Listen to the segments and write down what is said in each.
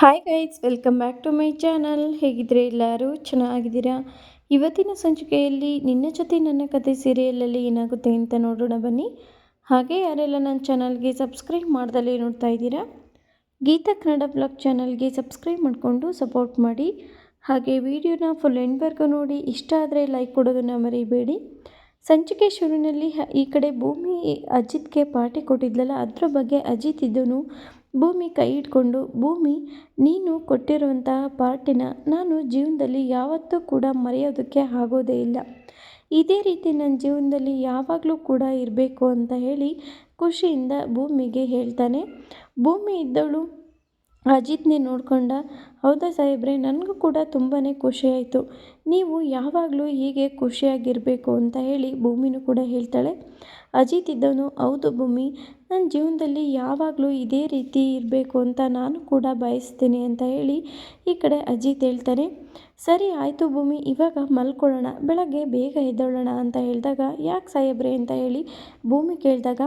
Hi guys welcome back to my channel ಹೇಗಿದ್ರೆ ಎಲ್ಲರೂ ಚೆನ್ನಾಗಿದ್ದೀರಾ? ಇವತ್ತಿನ ಸಂಚಿಕೆಯಲ್ಲಿ ನಿನ್ನ ಜೊತೆ ನನ್ನ ಕತೆ ಸೀರಿಯಲಲ್ಲಿ ಏನಾಗುತ್ತೆ ಅಂತ ನೋಡೋಣ ಬನ್ನಿ. ಹಾಗೆ ಯಾರೆಲ್ಲ ನನ್ನ ಚಾನಲ್ಗೆ ಸಬ್ಸ್ಕ್ರೈಬ್ ಮಾಡ್ದಲೇ ನೋಡ್ತಾ ಇದ್ದೀರಾ, ಗೀತಾ ಕನ್ನಡ ಬ್ಲಾಗ್ ಚಾನಲ್ಗೆ ಸಬ್ಸ್ಕ್ರೈಬ್ ಮಾಡಿಕೊಂಡು ಸಪೋರ್ಟ್ ಮಾಡಿ. ಹಾಗೆ ವಿಡಿಯೋನ ಫುಲ್ ಎಂಡ್ವರೆಗೂ ನೋಡಿ, ಇಷ್ಟ ಆದರೆ ಲೈಕ್ ಕೊಡೋದನ್ನು ಮರಿಬೇಡಿ. ಸಂಚಿಕೆ ಶುರುವಿನಲ್ಲಿ ಈ ಕಡೆ ಭೂಮಿ ಅಜಿತ್ಗೆ ಪಾರ್ಟಿ ಕೊಟ್ಟಿದ್ಲಲ್ಲ, ಅದರ ಬಗ್ಗೆ ಅಜಿತ್ ಇದ್ದನು. ಭೂಮಿ ಕೈ ಹಿಡ್ಕೊಂಡು ಭೂಮಿ, ನೀನು ಕೊಟ್ಟಿರುವಂತಹ ಪಾರ್ಟಿನ ನಾನು ಜೀವನದಲ್ಲಿ ಯಾವತ್ತೂ ಕೂಡ ಮರೆಯೋದಕ್ಕೆ ಆಗೋದೇ ಇಲ್ಲ. ಇದೇ ರೀತಿ ನನ್ನ ಜೀವನದಲ್ಲಿ ಯಾವಾಗಲೂ ಕೂಡ ಇರಬೇಕು ಅಂತ ಹೇಳಿ ಖುಷಿಯಿಂದ ಭೂಮಿಗೆ ಹೇಳ್ತಾನೆ. ಭೂಮಿ ಇದ್ದವಳು ಅಜಿತ್ನೇ ನೋಡ್ಕೊಂಡ, ಹೌದಾ ಸಾಹೇಬ್ರೆ, ನನಗೂ ಕೂಡ ತುಂಬಾ ಖುಷಿಯಾಯಿತು ನೀವು ಯಾವಾಗಲೂ ಹೀಗೆ ಖುಷಿಯಾಗಿರಬೇಕು ಅಂತ ಹೇಳಿ ಭೂಮಿನೂ ಕೂಡ ಹೇಳ್ತಾಳೆ. ಅಜಿತ್ ಇದ್ದವನು, ಹೌದು ಭೂಮಿ ನನ್ನ ಜೀವನದಲ್ಲಿ ಯಾವಾಗಲೂ ಇದೇ ರೀತಿ ಇರಬೇಕು ಅಂತ ನಾನು ಕೂಡ ಬಯಸ್ತೀನಿ ಅಂತ ಹೇಳಿ ಈ ಕಡೆ ಅಜಿತ್ ಹೇಳ್ತಾನೆ ಸರಿ ಆಯಿತು ಭೂಮಿ, ಇವಾಗ ಮಲ್ಕೊಳ್ಳೋಣ, ಬೆಳಗ್ಗೆ ಬೇಗ ಎದ್ದೊಳ್ಳೋಣ ಅಂತ ಹೇಳಿದಾಗ, ಯಾಕೆ ಸಾಹೇಬ್ರೆ ಅಂತ ಹೇಳಿ ಭೂಮಿ ಕೇಳಿದಾಗ,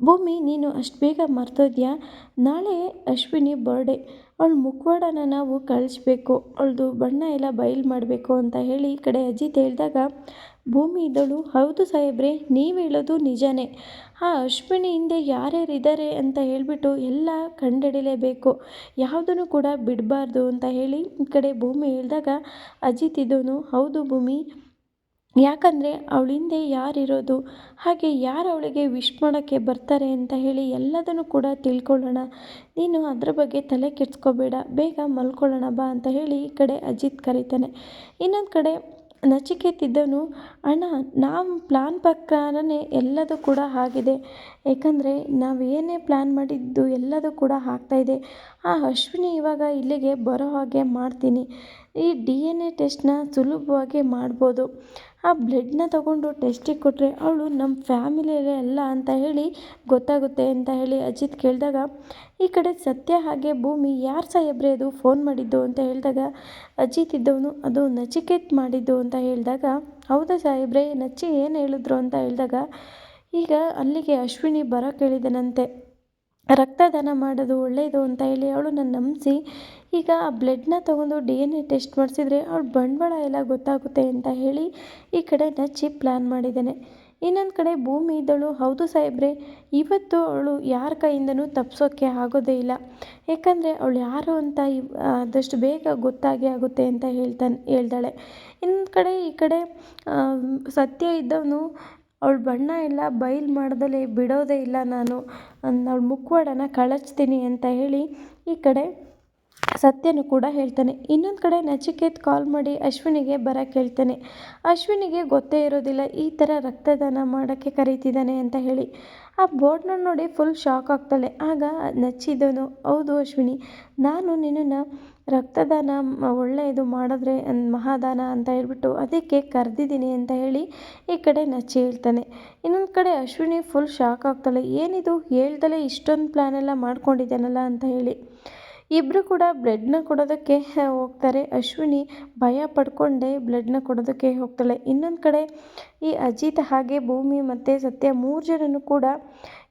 ಭೂಮಿ, ನೀನು ಅಷ್ಟು ಬೇಗ ಮರ್ತೋದ್ಯಾ? ನಾಳೆ ಅಶ್ವಿನಿ ಬರ್ಡೇ ಅವಳ ಮುಖವಾಡನ ನಾವು ಕಳಿಸ್ಬೇಕು, ಅವಳದು ಬಣ್ಣ ಎಲ್ಲ ಬಯಲು ಮಾಡಬೇಕು ಅಂತ ಹೇಳಿ ಈ ಕಡೆ ಅಜಿತ್ ಹೇಳಿದಾಗ, ಭೂಮಿ ಇದ್ದಳು ಹೌದು ಸಾಹೇಬ್ರೆ, ನೀವು ಹೇಳೋದು ನಿಜನೇ. ಆ ಅಶ್ವಿನಿ ಹಿಂದೆ ಯಾರ್ಯಾರು ಇದ್ದಾರೆ ಅಂತ ಹೇಳಿಬಿಟ್ಟು ಎಲ್ಲ ಕಂಡಿಡಿಲೇಬೇಕು ಯಾವುದನ್ನು ಕೂಡ ಬಿಡಬಾರ್ದು. ಅಂತ ಹೇಳಿ ಈ ಕಡೆ ಭೂಮಿ ಹೇಳಿದಾಗ, ಅಜಿತ್ ಇದ್ದವನು ಹೌದು ಭೂಮಿ. ಯಾಕಂದರೆ ಅವಳಿಂದೆ ಯಾರಿರೋದು, ಹಾಗೆ ಯಾರು ಅವಳಿಗೆ ವಿಶ್ ಮಾಡೋಕ್ಕೆ ಬರ್ತಾರೆ ಅಂತ ಹೇಳಿ ಎಲ್ಲದನ್ನು ಕೂಡ ತಿಳ್ಕೊಳ್ಳೋಣ. ನೀನು ಅದರ ಬಗ್ಗೆ ತಲೆ ಕೆಡ್ಸ್ಕೋಬೇಡ, ಬೇಗ ಮಲ್ಕೊಳ್ಳೋಣ ಬಾ ಅಂತ ಹೇಳಿ ಈ ಕಡೆ ಅಜಿತ್ ಕರೀತಾನೆ. ಇನ್ನೊಂದು ಕಡೆ ನಚಿಕೇತಿದ್ದನು, ಅಣ್ಣ, ನಾವು ಪ್ಲ್ಯಾನ್ ಪ್ರಕಾರನೇ ಎಲ್ಲದೂ ಕೂಡ ಆಗಿದೆ. ಏಕೆಂದರೆ ನಾವು ಏನೇ ಪ್ಲ್ಯಾನ್ ಮಾಡಿದ್ದು ಎಲ್ಲದೂ ಕೂಡ ಆಗ್ತಾಯಿದೆ ಆ ಅಶ್ವಿನಿ ಇವಾಗ ಇಲ್ಲಿಗೆ ಬರೋ ಹಾಗೆ ಮಾಡ್ತೀನಿ. ಈ ಡಿ ಎನ್ ಎ ಟೆಸ್ಟ್ನ ಸುಲಭವಾಗಿ ಮಾಡ್ಬೋದು. ಆ ಬ್ಲಡ್ನ ತಗೊಂಡು ಟೆಸ್ಟಿಗೆ ಕೊಟ್ಟರೆ ಅವಳು ನಮ್ಮ ಫ್ಯಾಮಿಲಿಯಲ್ಲೇ ಅಲ್ಲ ಅಂತ ಹೇಳಿ ಗೊತ್ತಾಗುತ್ತೆ ಅಂತ ಹೇಳಿ ಅಜಿತ್ ಕೇಳಿದಾಗ, ಈ ಕಡೆ ಸತ್ಯ ಹಾಗೆ ಭೂಮಿ ಯಾರು ಸಾಹೇಬ್ರೆ ಅದು ಫೋನ್ ಮಾಡಿದ್ದು? ಅಂತ ಹೇಳಿದಾಗ, ಅಜಿತ್ ಇದ್ದವನು ಅದು ನಚಿಕೇತ್ ಮಾಡಿದ್ದು ಅಂತ ಹೇಳಿದಾಗ, ಹೌದಾ ಸಾಹೇಬ್ರೆ ನಚ್ಚಿ ಏನು ಹೇಳಿದ್ರು ಅಂತ ಹೇಳಿದಾಗ, ಈಗ ಅಲ್ಲಿಗೆ ಅಶ್ವಿನಿ ಬರೋ ಕೇಳಿದನಂತೆ. ರಕ್ತದಾನ ಮಾಡೋದು ಒಳ್ಳೆಯದು ಅಂತ ಹೇಳಿ ಅವಳು ನನ್ನ ನಂಬಿಸಿ, ಈಗ ಆ ಬ್ಲಡ್ನ ತೊಗೊಂಡು ಡಿ ಎನ್ ಎ ಟೆಸ್ಟ್ ಮಾಡಿಸಿದ್ರೆ ಅವ್ಳ ಬಂಡವಾಳ ಎಲ್ಲ ಗೊತ್ತಾಗುತ್ತೆ ಅಂತ ಹೇಳಿ ಈ ಕಡೆ ನಚ್ಚಿ ಪ್ಲ್ಯಾನ್ ಮಾಡಿದ್ದೇನೆ. ಇನ್ನೊಂದು ಕಡೆ ಭೂಮಿ ಇದ್ದಳು. ಹೌದು ಸಾಹೇಬ್ರೆ, ಇವತ್ತು ಅವಳು ಯಾರ ಕೈಯಿಂದನೂ ತಪ್ಪಿಸೋಕ್ಕೆ ಆಗೋದೇ ಇಲ್ಲ. ಏಕೆಂದರೆ ಅವಳು ಯಾರು ಅಂತ ಆದಷ್ಟು ಬೇಗ ಗೊತ್ತಾಗೇ ಆಗುತ್ತೆ ಅಂತ ಹೇಳ್ತಾನೆ, ಹೇಳ್ದಾಳೆ. ಇನ್ನೊಂದು ಕಡೆ ಈ ಕಡೆ ಸತ್ಯ ಇದ್ದವನು ಅವಳ ಬಣ್ಣ ಎಲ್ಲ ಬಯಲು ಮಾಡ್ದಲೇ ಬಿಡೋದೇ ಇಲ್ಲ ನಾನು. ಅವ್ಳ ಮುಖವಾಡನ ಕಳಚ್ತೀನಿ ಅಂತ ಹೇಳಿ ಈ ಕಡೆ ಸತ್ಯನು ಕೂಡ ಹೇಳ್ತಾನೆ, ಇನ್ನೊಂದು ಕಡೆ ನಚಿಕೇತ್ ಕಾಲ್ ಮಾಡಿ ಅಶ್ವಿನಿಗೆ ಬರ ಹೇಳ್ತಾನೆ ಅಶ್ವಿನಿಗೆ ಗೊತ್ತೇ ಇರೋದಿಲ್ಲ, ಈ ಥರ ರಕ್ತದಾನ ಮಾಡೋಕ್ಕೆ ಕರೀತಿದ್ದಾನೆ ಅಂತ ಹೇಳಿ. ಆ ಬೋರ್ಡ್ನ ನೋಡಿ ಫುಲ್ ಶಾಕ್ ಆಗ್ತಾಳೆ. ಆಗ ನಚ್ಚಿದನು ಹೌದು ಅಶ್ವಿನಿ, ನಾನು ನಿನ್ನನ್ನು ರಕ್ತದಾನ ಒಳ್ಳೆಯದು ಮಾಡಿದ್ರೆ ಮಹಾದಾನ ಅಂತ ಹೇಳ್ಬಿಟ್ಟು ಅದಕ್ಕೆ ಕರೆದಿದ್ದೀನಿ ಅಂತ ಹೇಳಿ ಈ ಕಡೆ ನಚ್ಚಿ ಹೇಳ್ತಾನೆ. ಇನ್ನೊಂದು ಕಡೆ ಅಶ್ವಿನಿ ಫುಲ್ ಶಾಕ್ ಆಗ್ತಾಳೆ, ಏನಿದು? ಹೇಳ್ದಲೇ ಇಷ್ಟೊಂದು ಪ್ಲ್ಯಾನೆಲ್ಲ ಮಾಡ್ಕೊಂಡಿದ್ದಾನಲ್ಲ? ಅಂತ ಹೇಳಿ. ಇಬ್ಬರು ಕೂಡ ಬ್ಲಡ್ನ ಕೊಡೋದಕ್ಕೆ ಹೋಗ್ತಾರೆ. ಅಶ್ವಿನಿ ಭಯ ಪಡ್ಕೊಂಡೇ ಬ್ಲಡ್ನ ಕೊಡೋದಕ್ಕೆ ಹೋಗ್ತಾಳೆ. ಇನ್ನೊಂದು ಕಡೆ ಈ ಅಜಿತ್ ಹಾಗೆ ಭೂಮಿ ಮತ್ತು ಸತ್ಯ ಮೂರು ಜನನೂ ಕೂಡ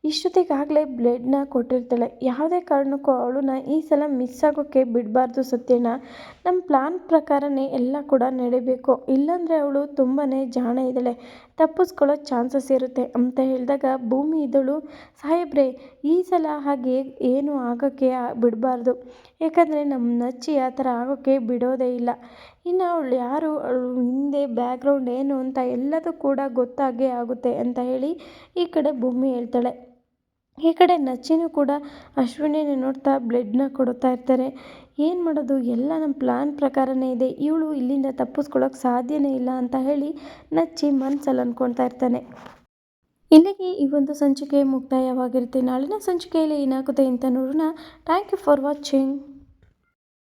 ಇಷ್ಟೊತ್ತಿಗಾಗಲೇ ಬ್ಲಡ್ನ ಕೊಟ್ಟಿರ್ತಾಳೆ. ಯಾವುದೇ ಕಾರಣಕ್ಕೂ ಅವಳನ್ನ ಈ ಸಲ ಮಿಸ್ ಆಗೋಕ್ಕೆ ಬಿಡಬಾರ್ದು ಸತ್ಯನ ನಮ್ಮ ಪ್ಲ್ಯಾನ್ ಪ್ರಕಾರನೇ ಎಲ್ಲ ಕೂಡ ನಡಿಬೇಕು. ಇಲ್ಲಾಂದರೆ ಅವಳು ತುಂಬಾ ಜಾಣ ಇದ್ದಾಳೆ. ತಪ್ಪಿಸ್ಕೊಳ್ಳೋ ಚಾನ್ಸಸ್ ಇರುತ್ತೆ ಅಂತ ಹೇಳಿದಾಗ ಭೂಮಿ ಇದ್ದಳು ಸಾಹೇಬ್ರೆ, ಈ ಸಲ ಹಾಗೆ ಏನು ಆಗೋಕ್ಕೆ ಬಿಡಬಾರ್ದು. ಯಾಕಂದರೆ ನಮ್ಮ ನಚ್ಚಿ ಆ ಥರ ಆಗೋಕ್ಕೆ ಬಿಡೋದೇ ಇಲ್ಲ. ಇನ್ನು ಅವಳು ಯಾರು? ಅವಳು ಹಿಂದೆ ಬ್ಯಾಗ್ರೌಂಡ್ ಏನು ಅಂತ ಎಲ್ಲದೂ ಕೂಡ ಗೊತ್ತಾಗೇ ಆಗುತ್ತೆ ಅಂತ ಹೇಳಿ ಈ ಕಡೆ ಭೂಮಿ ಹೇಳ್ತಾಳೆ. ಈ ಕಡೆ ನಚ್ಚಿನೂ ಕೂಡ ಅಶ್ವಿನಿನ ನೋಡ್ತಾ ಬ್ಲಡ್ನ ಕೊಡ್ತಾ ಇರ್ತಾರೆ. ಏನು ಮಾಡೋದು? ಎಲ್ಲ ನಮ್ಮ ಪ್ಲ್ಯಾನ್ ಪ್ರಕಾರನೇ ಇದೆ. ಇವಳು ಇಲ್ಲಿಂದ ತಪ್ಪಿಸ್ಕೊಳ್ಳೋಕೆ ಸಾಧ್ಯನೇ ಇಲ್ಲ ಅಂತ ಹೇಳಿ ನಚ್ಚಿ ಮನಸ್ಸಲ್ಲಿ ಅಂದ್ಕೊಳ್ತಾ ಇರ್ತಾನೆ. ಇಲ್ಲಿಗೆ ಈ ಒಂದು ಸಂಚಿಕೆ ಮುಕ್ತಾಯವಾಗಿರುತ್ತೆ. ನಾಳಿನ ಸಂಚಿಕೆಯಲ್ಲಿ ಏನಾಗುತ್ತೆ ಅಂತ ನೋಡೋಣ. Thank you for watching